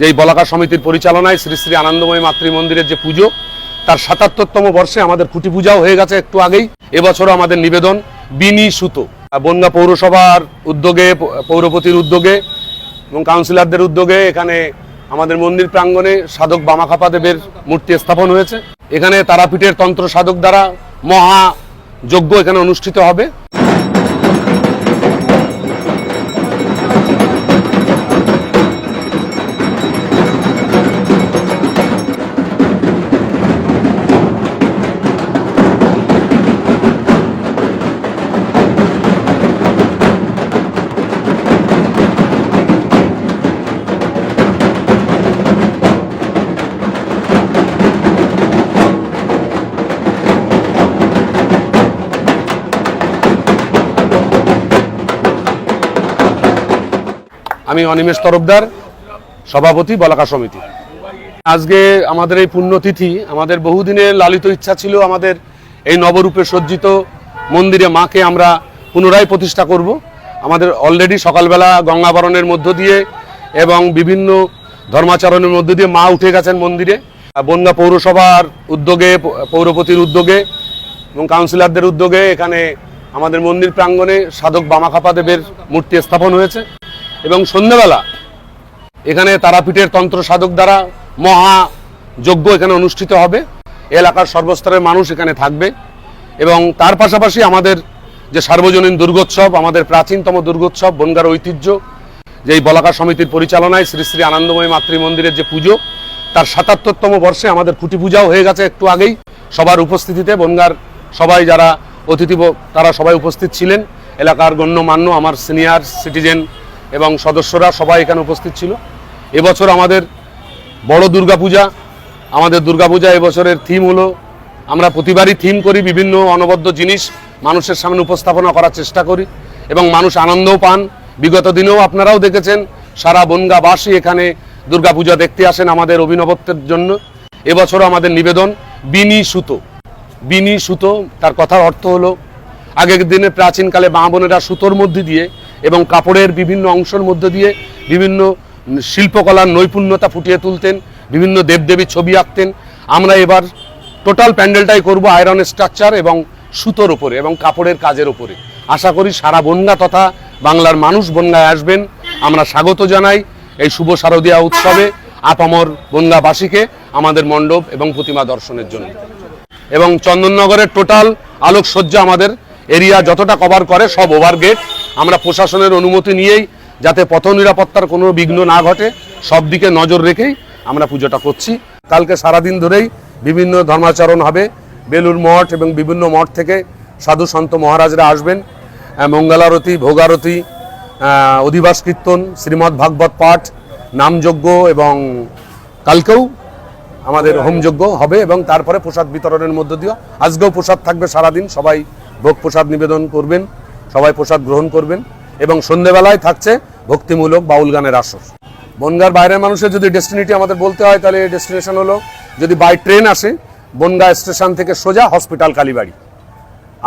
যে এই বলাকা সমিতির পরিচালনায় শ্রী শ্রী আনন্দময় মাতৃ মন্দিরের যে পুজো, তার সাতাত্তরতম বর্ষে আমাদের খুঁটি পূজাও হয়ে গেছে একটু আগেই। এবছরও আমাদের নিবেদন বিনি সুতো। বনগা পৌরসভার উদ্যোগে, পৌরপতির উদ্যোগে এবং কাউন্সিলরদের উদ্যোগে এখানে আমাদের মন্দির প্রাঙ্গণে সাধক বামাখাপা দেবের মূর্তি স্থাপন হয়েছে। এখানে তারাপীঠের তন্ত্র সাধক দ্বারা মহা যজ্ঞ এখানে অনুষ্ঠিত হবে। আমি অনিমেষ তরফদার, সভাপতি, বলাকা সমিতি। আজকে আমাদের এই পুণ্যতিথি, আমাদের বহুদিনের লালিত ইচ্ছা ছিল আমাদের এই নবরূপে সজ্জিত মন্দিরে মাকে আমরা পুনরায় প্রতিষ্ঠা করব। আমাদের অলরেডি সকালবেলা গঙ্গাবরণের মধ্য দিয়ে এবং বিভিন্ন ধর্মাচরণের মধ্য দিয়ে মা উঠে গেছেন মন্দিরে। বনগা পৌরসভার উদ্যোগে, পৌরপতির উদ্যোগে এবং কাউন্সিলরদের উদ্যোগে এখানে আমাদের মন্দির প্রাঙ্গণে সাধক বামাখাপা দেবের মূর্তি স্থাপন হয়েছে। এবং সন্ধ্যেবেলা এখানে তারাপীঠের তন্ত্র সাধক দ্বারা মহা যজ্ঞ এখানে অনুষ্ঠিত হবে। এলাকার সর্বস্তরের মানুষ এখানে থাকবে এবং তার পাশাপাশি আমাদের যে সার্বজনীন দুর্গোৎসব, আমাদের প্রাচীনতম দুর্গোৎসব, বনগার ঐতিহ্য যে এই বলাকা সমিতির পরিচালনায় শ্রী শ্রী আনন্দময় মাতৃ মন্দিরের যে পুজো, তার সাতাত্তরতম বর্ষে আমাদের খুঁটি পূজাও হয়ে গেছে একটু আগেই। সবার উপস্থিতিতে বনগার সবাই যারা অতিথি তারা সবাই উপস্থিত ছিলেন। এলাকার গণ্যমান্য আমার সিনিয়র সিটিজেন এবং সদস্যরা সবাই এখানে উপস্থিত ছিল। এবছর আমাদের বড় দুর্গাপূজা। আমাদের দুর্গাপূজা এবছরের থিম হলো, আমরা প্রতিবারই থিম করি বিভিন্ন অনবদ্য জিনিস মানুষের সামনে উপস্থাপনা করার চেষ্টা করি এবং মানুষ আনন্দও পান। বিগত দিনেও আপনারাও দেখেছেন, সারা বনগাবাসী এখানে দুর্গাপূজা দেখতে আসেন আমাদের অভিনবত্বের জন্য। এবছরও আমাদের নিবেদন, বিনি সুতো। বিনি সুতো, তার কথার অর্থ হলো, আগের দিনে প্রাচীনকালে মা বোনেরা সুতোর মধ্যে দিয়ে এবং কাপড়ের বিভিন্ন অংশের মধ্যে দিয়ে বিভিন্ন শিল্পকলার নৈপুণ্যতা ফুটিয়ে তুলতেন, বিভিন্ন দেবদেবীর ছবি আঁকতেন। আমরা এবার টোটাল প্যান্ডেলটাই করব আয়রন স্ট্রাকচার এবং সুতোর উপরে এবং কাপড়ের কাজের উপরে। আশা করি সারা বনগা তথা বাংলার মানুষ বনগায় আসবেন। আমরা স্বাগত জানাই এই শুভ শারদীয়া উৎসবে আপামর বনগাবাসীকে, আমাদের মণ্ডপ এবং প্রতিমা দর্শনের জন্য। এবং চন্দননগরের টোটাল আলোকসজ্জা আমাদের এরিয়া যতটা কভার করে সব ওভার গেট আমরা প্রশাসনের অনুমতি নিয়েই যাতে পথ নিরাপত্তার কোনো বিঘ্ন না ঘটে, সব দিকে নজর রেখেই আমরা পুজোটা করছি। কালকে সারাদিন ধরেই বিভিন্ন ধর্মাচরণ হবে। বেলুর মঠ এবং বিভিন্ন মঠ থেকে সাধু সন্ত মহারাজরা আসবেন। মঙ্গলারতি, ভোগারতি অধিবাস কীর্তন, শ্রীমদ্ ভাগবত পাঠ, নামযজ্ঞ এবং কালকেও আমাদের হোমযজ্ঞ হবে এবং তারপরে প্রসাদ বিতরণের মধ্য দিয়ে আজকেও প্রসাদ থাকবে সারাদিন, সবাই ভোগ প্রসাদ নিবেদন করবেন। সবাই প্রসাদ গ্রহণ করবেন এবং সন্ধেবেলায় থাকছে ভক্তিমূলক বাউল গানের আসর। বনগার বাইরের মানুষের যদি ডেস্টিনিটি আমাদের বলতে হয়, তাহলে ডেস্টিনেশন হলো যদি বাই ট্রেন আসে, বনগা স্টেশন থেকে সোজা হসপিটাল কালীবাড়ি।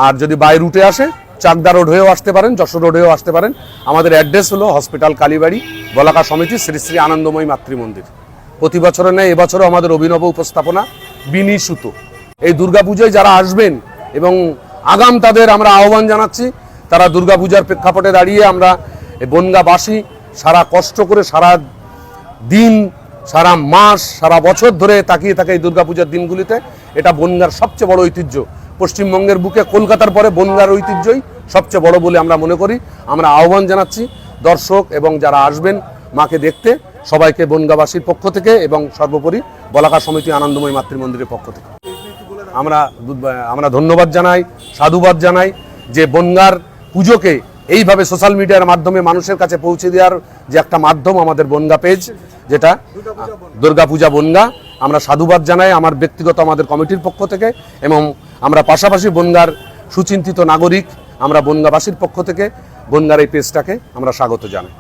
আর যদি বাই রুটে আসে, চাকদা রোড হয়েও আসতে পারেন, যশোর রোড হয়েও আসতে পারেন। আমাদের অ্যাড্রেস হলো হসপিটাল কালীবাড়ি বলাকা সমিতি, শ্রী শ্রী আনন্দময়ী মাতৃ মন্দির প্রতি বছরে নেয়, এবছরও আমাদের অভিনব উপস্থাপনা বিনি সুতো। এই দুর্গাপুজোয় যারা আসবেন এবং আগাম তাদের আমরা আহ্বান জানাচ্ছি তারা দুর্গাপূজার প্রেক্ষাপটে দাঁড়িয়ে আমরা বনগাবাসী সারা কষ্ট করে সারা দিন, সারা মাস, সারা বছর ধরে তাকিয়ে থাকে এই দুর্গাপূজার দিনগুলিতে। এটা বনগার সবচেয়ে বড় ঐতিহ্য। পশ্চিমবঙ্গের বুকে কলকাতার পরে বনগার ঐতিহ্যই সবচেয়ে বড় বলে আমরা মনে করি। আমরা আহ্বান জানাচ্ছি দর্শক এবং যারা আসবেন মাকে দেখতে, সবাইকে বনগাবাসীর পক্ষ থেকে এবং সর্বোপরি বলাকা সমিতি আনন্দময় মাতৃ মন্দিরের পক্ষ থেকে। আমরা আমরা ধন্যবাদ জানাই, সাধুবাদ জানাই যে বনগার পুজোকে এইভাবে সোশ্যাল মিডিয়ার মাধ্যমে মানুষের কাছে পৌঁছে দেওয়ার যে একটা মাধ্যম আমাদের বনগা পেজ যেটা দুর্গাপূজা বনগা, আমরা সাধুবাদ জানাই আমার ব্যক্তিগত আমাদের কমিটির পক্ষ থেকে, এবং আমরা পাশাপাশি বনগার সুচিন্তিত নাগরিক, আমরা বনগাবাসীর পক্ষ থেকে, বনগার এই পেজটাকে আমরা স্বাগত জানাই।